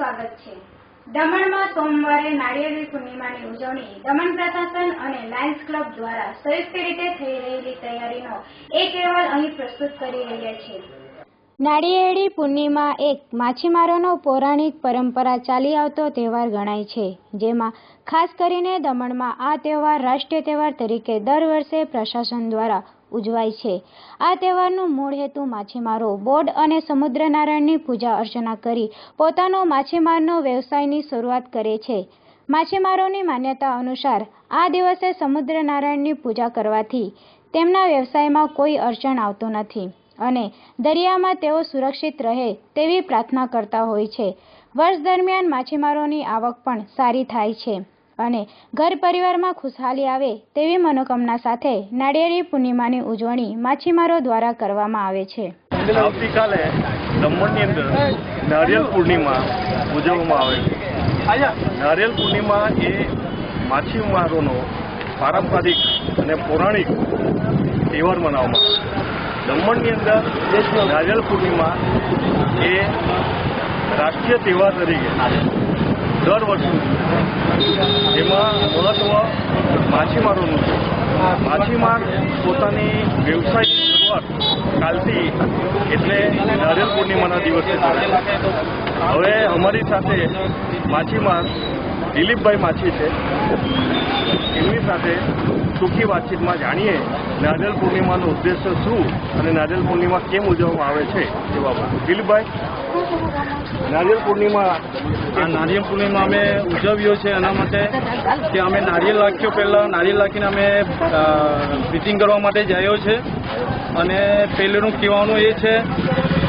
સ્વાગત છે. દમણમાં સોમવારે નાળિયેરી પૂર્ણિમાની ઉજવણી દમણ પ્રશાસન અને લાયન્સ ક્લબ દ્વારા સંયુક્ત રીતે થઈ રહેલી તૈયારીનો એક અહેવાલ અહીં પ્રસ્તુત કરી રહ્યા છે. નાળિયેરી પૂર્ણિમા એક માછીમારોનો પૌરાણિક પરંપરા ચાલી આવતો તહેવાર ગણાય છે, જેમાં ખાસ કરીને દમણમાં આ તહેવાર રાષ્ટ્રીય તહેવાર તરીકે દર વર્ષે પ્રશાસન દ્વારા ઉજવાય છે. આ તહેવારનું મૂળ હેતુ માછીમારો બોર્ડ અને સમુદ્રનારાયણની પૂજા અર્ચના કરી પોતાનો માછીમારનો વ્યવસાયની શરૂઆત કરે છે. માછીમારોની માન્યતા અનુસાર આ દિવસે સમુદ્રનારાયણની પૂજા કરવાથી તેમના વ્યવસાયમાં કોઈ અડચણ આવતું નથી અને દરિયામાં તેઓ સુરક્ષિત રહે તેવી પ્રાર્થના કરતા હોય છે. વર્ષ દરમિયાન માછીમારોની આવક પણ સારી થાય છે. અને ઘર પરિવારમાં ખુશહાલી આવે તેવી મનોકામના સાથે નાળિયેરી પૂર્ણિમાની ઉજવણી માછીમારો દ્વારા કરવામાં આવે છે. આવતીકાલે દમણની અંદર નારિયેલ પૂર્ણિમા ઉજવવામાં આવે છે. નારિયેલ પૂર્ણિમા એ માછીમારોનો પારંપરિક અને પૌરાણિક તહેવાર મનાવવામાં આવે છે. દમણની અંદર નારિયેલ પૂર્ણિમા એ રાષ્ટ્રીય તહેવાર તરીકે દર વર્ષે મહત્વ માછીમારોનું છે. માછીમાર પોતાની વ્યવસાયિક શરૂઆત કાલથી એટલે નારિયેલ પૂર્ણિમાના દિવસે હવે અમારી સાથે માછીમાર દિલીપભાઈ માછી છે. એમની સાથે ટૂંકી વાતચીતમાં જાણીએ નારિયેલ પૂર્ણિમાનો ઉદ્દેશ્ય શું અને નારિયેલ પૂર્ણિમા કેમ ઉજવવામાં આવે છે એ બાબત. દિલીપભાઈ નારિયેલ પૂર્ણિમા. આ નારિયેળ પૂર્ણિમા અમે ઉજવ્યો છે એના માટે કે અમે નારિયેળ રાખ્યો પહેલાં નારિયેળ રાખીને અમે ફિટિંગ કરવા માટે જયો છે. અને પહેલેનું કહેવાનું એ છે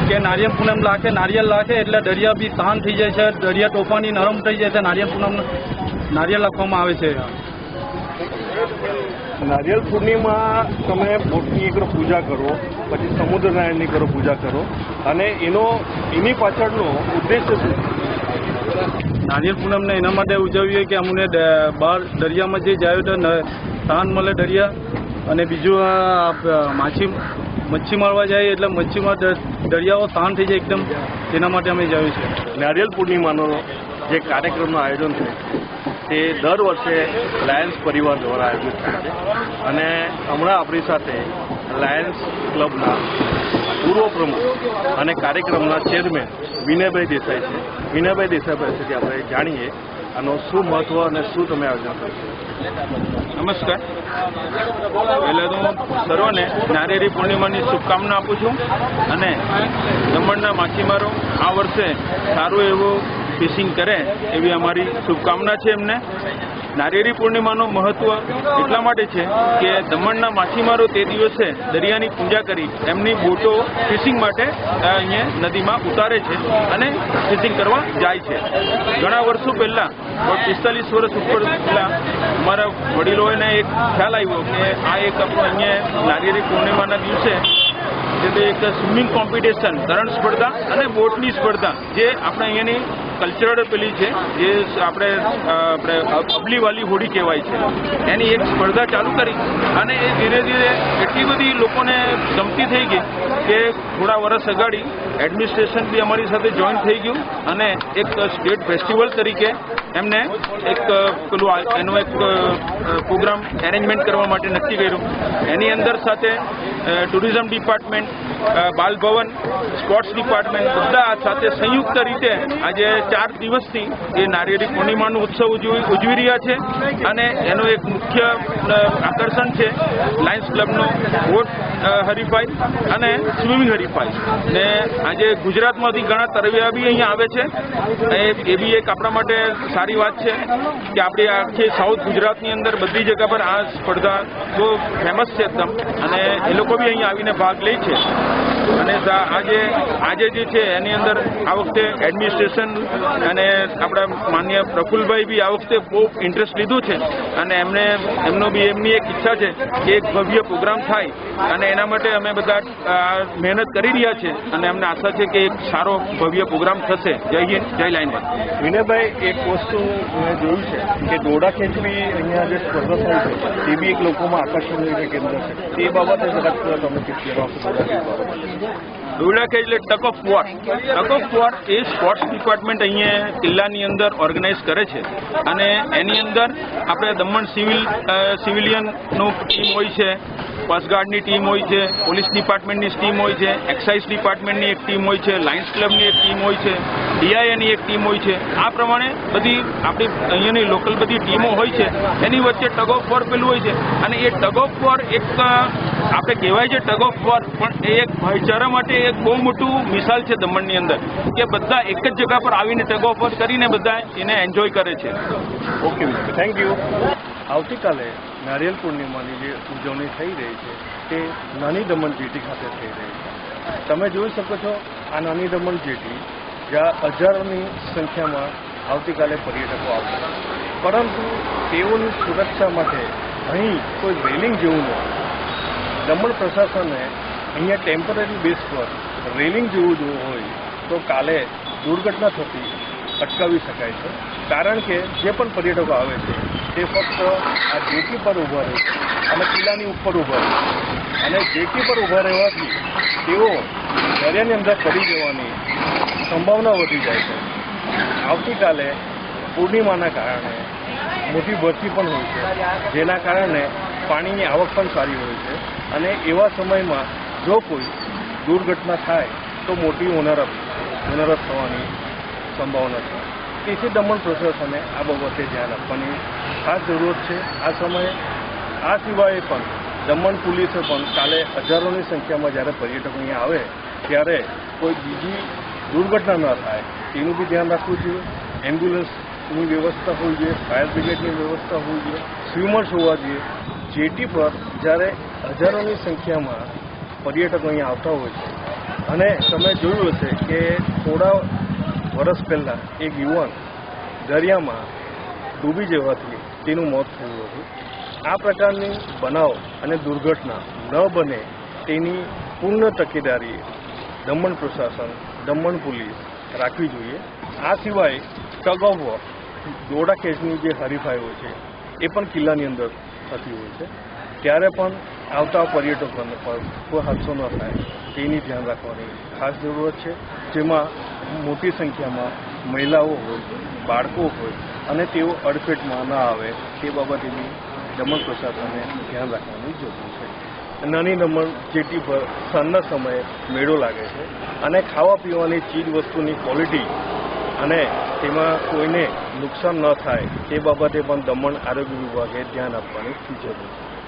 કે નારિયેળ પૂનમ લાખે નારિયેળ લાખે એટલે દરિયા બી શાંત થઈ જાય છે, દરિયા તોફાની નરમ થઈ જાય છે, નારિયેલ પૂનમ નારિયેળ રાખવામાં આવે છે. નારિયેલ પૂર્ણિમા તમે બોટની એકરો પૂજા કરો પછી સમુદ્રનારાયણની કરો પૂજા કરો. અને એનો એની પાછળનો ઉદ્દેશ્ય શું? નારિયેળ પૂનમને એના માટે ઉજવીએ કે અમને બહાર દરિયામાં જે જાય તો સ્થાન મળે દરિયા. અને બીજું માછી મચ્છી મારવા જાય એટલે મચ્છીમાં દરિયાઓ શાંત થઈ જાય એકદમ. તેના માટે અમે જઈએ છીએ. નારિયેલ પૂર્ણિમાનો જે કાર્યક્રમનું આયોજન છે તે દર વર્ષે લાયન્સ પરિવાર દ્વારા આયોજિત થાય છે. અને હમણાં આપણી સાથે લાયન્સ ક્લબના પૂર્વ પ્રમુખ અને કાર્યક્રમના ચેરમેન વિનયભાઈ દેસાઈ છે. વિનયભાઈ દેસાઈ પાસેથી આપણે જાણીએ આનો શું મહત્વ અને શું તમે આયોજન કરશો નમસ્કાર. પહેલાં તો હું સર્વને નારેરી પૂર્ણિમાની શુભકામના આપું છું અને દમણના માછીમારો આ વર્ષે સારું એવું ફિશિંગ કરે, એવી અમારી શુભકામના છે એમને. નારિયેળી પૂર્ણિમાનું મહત્વ એટલા માટે છે કે દમણના માછીમારો તે દિવસે દરિયાની પૂજા કરી એમની બોટો ફિશિંગ માટે અહીંયા નદીમાં ઉતારે છે અને ફિશિંગ કરવા જાય છે. ઘણા વર્ષો પહેલાં પિસ્તાલીસ વર્ષ ઉપર પહેલાં અમારા વડીલોને એક ખ્યાલ આવ્યો કે આ એક આપણું અહીંયા નારિયેરી પૂર્ણિમાના દિવસે જે એક સ્વિમિંગ કોમ્પિટિશન તરણ સ્પર્ધા અને બોટની સ્પર્ધા જે આપણે અહીંયાની કલ્ચરલ પેલી છે, જે આપણે આપણે અબલીવાલી હોડી કહેવાય છે. એની એક સ્પર્ધા ચાલુ કરી અને એ ધીરે ધીરે એટલી બધી લોકોને ગમતી થઈ ગઈ કે થોડા વર્ષ અગાડી એડમિનિસ્ટ્રેશન બી અમારી સાથે જોઈન થઈ ગયું અને એક સ્ટેટ ફેસ્ટિવલ તરીકે એમને એક પેલું એનો એક પ્રોગ્રામ એરેન્જમેન્ટ કરવા માટે નક્કી કર્યું. એની અંદર સાથે ટુરિઝમ ડિપાર્ટમેન્ટ અ, બાલ ભવન સ્પોર્ટ્સ ડિપાર્ટમેન્ટ બધા સાથે સંયુક્ત રીતે આજે ચાર દિવસથી એ નારિયેળી પૂર્ણિમાનો ઉત્સવ ઉજવી રહ્યા છે અને એનો એક મુખ્ય આકર્ષણ છે લાયન્સ ક્લબનો બોટ હરીફાઈ અને સ્વિમિંગ હરીફાઈ. ને આજે ગુજરાતમાંથી ઘણા તરવિયા બી અહીંયા આવે છે. એ બી એક આપણા માટે સારી વાત છે કે આપણી આખી સાઉથ ગુજરાતની અંદર બધી જગ્યા પર આ સ્પર્ધા બહુ ફેમસ છે એકદમ. અને એ લોકો બી અહીંયા આવીને ભાગ લે છે. અને આજે આજે જે છે, એની અંદર આ વખતે એડમિનિસ્ટ્રેશન અને આપણા માન્ય પ્રફુલભાઈ બી આ વખતે બહુ ઇન્ટરેસ્ટ લીધું છે. અને એમને એમનો બી એમની એક ઈચ્છા છે કે એક ભવ્ય પ્રોગ્રામ થાય. અને એના માટે અમે બધા મહેનત કરી રહ્યા છે. અને અમને આશા છે કે એક સારો ભવ્ય પ્રોગ્રામ થશે. જય હિન્દ, જય લાઈન વિનયભાઈ, એક વસ્તુ મેં જોયું છે કે દોડા ખેંચવી અહીંયા જે સ્પર્ધા થાય છે, તે બી એક લોકોમાં આકર્ષણનું એક કેન્દ્ર છે. તે બાબતે તમે કહેવા ખેંચ એટલે tug of war. Tug of war A sports department અહીંયા કિલ્લાની અંદર ઓર્ગેનાઇઝ કરે છે. અને એની અંદર આપણે દમણ સિવિલ સિવિલિયનનું ટીમ હોય છે કોસ્ટગાર્ડની ટીમ હોય છે, પોલીસ ડિપાર્ટમેન્ટની ટીમ હોય છે, એક્સાઇઝ ડિપાર્ટમેન્ટની એક ટીમ હોય છે, લાયન્સ ક્લબની એક ટીમ હોય છે, ડીઆઈએની એક ટીમ હોય છે. આ પ્રમાણે બધી આપણી અહીંયાની લોકલ બધી ટીમો હોય છે, એની વચ્ચે ટગ ઓફ વોર પેલું હોય છે. અને એ ટગ ઓફ વોર એક આપણે કહેવાય છે ટગ ઓફ વોર, પણ એ એક ભાઈચારા માટે એક બહુ મોટું મિસાલ છે દમણની અંદર, કે બધા એક જ જગા પર આવીને ટગ ઓફ વોર કરીને બધા એને એન્જોય કરે છે. ઓકે થેન્ક યુ આવતીકાલે નારિયેલ પૂર્ણિમાની જે ઉજવણી થઈ રહી છે તે નાની દમણ જેટી ખાતે થઈ રહી છે. તમે જોઈ શકો છો આ નાની દમણ જેટી જ્યાં હજારોની સંખ્યામાં આવતીકાલે પર્યટકો આવશે. પરંતુ તેઓની સુરક્ષા માટે અહીં કોઈ રેલિંગ જેવું નથી દમણ પ્રશાસને અહીંયા ટેમ્પરરી બેઝ પર રેલિંગ જેવું જોવું હોય, તો કાલે દુર્ઘટના થતી અટકાવી શકાય છે. કારણ કે જે પણ પર્યટકો આવે છે તે ફક્ત આ જેટી પર ઊભા રહે અને કિલ્લાની ઉપર ઊભા રહે અને જેટી પર ઊભા રહેવાથી તેઓ દરિયાની અંદર પડી જવાની સંભાવના વધી જાય છે. આવતીકાલે પૂર્ણિમાના કારણે મોટી ભરતી પણ હોય છે, જેના કારણે પાણીની આવક પણ સારી હોય છે. અને એવા સમયમાં જો કોઈ દુર્ઘટના થાય, તો મોટી હોનારત હોનારત થવાની સંભાવના છે. તેથી દમણ પ્રશાસને આ બાબતે ધ્યાન આપવાની ખાસ જરૂરત છે. આ સમયે આ સિવાય પણ દમણ પોલીસે પણ કાલે હજારોની સંખ્યામાં જ્યારે પર્યટકો અહીંયા આવે, ત્યારે કોઈ બીજી દુર્ઘટના ન થાય. તેનું બી ધ્યાન રાખવું જોઈએ. એમ્બ્યુલન્સની વ્યવસ્થા હોવી જોઈએ. ફાયર બ્રિગેડની વ્યવસ્થા હોવી જોઈએ. સ્વિમર્સ હોવા જોઈએ. જેટી પર જ્યારે હજારોની સંખ્યામાં પર્યટકો અહીંયા આવતા હોય છે. અને તમે જોયું હશે કે થોડા વર્ષ પહેલાં એક યુવાન દરિયામાં ડૂબી જવાથી તેનું મોત થયું હતું. આ પ્રકારની બનાવ અને દુર્ઘટના ન બને તેની પૂર્ણ તકેદારી દમણ પ્રશાસન, દમણ પોલીસ રાખવી જોઈએ. આ સિવાય ટગ ઓફ વોર દોડા ખેંચની જે હરીફાઈઓ છે, એ પણ કિલ્લાની અંદર થતી હોય છે. ત્યારે પણ આવતા પર્યટકોને પર કોઈ હાદસો ન થાય તેની ધ્યાન રાખવાની ખાસ જરૂરત છે, જેમાં મોટી સંખ્યામાં મહિલાઓ હોય, બાળકો હોય અને તેઓ અડફેટમાં ન આવે, તે બાબતેની દમણ પ્રશાસને ધ્યાન રાખવાની જરૂર છે. નાની દમણ જેટી પર સાંજના સમયે મેળો લાગે છે અને ખાવા પીવાની ચીજ વસ્તુની ક્વોલિટી અને તેમાં કોઈને નુકસાન ન થાય, તે બાબતે પણ દમણ આરોગ્ય વિભાગે ધ્યાન આપવાની જરૂર છે.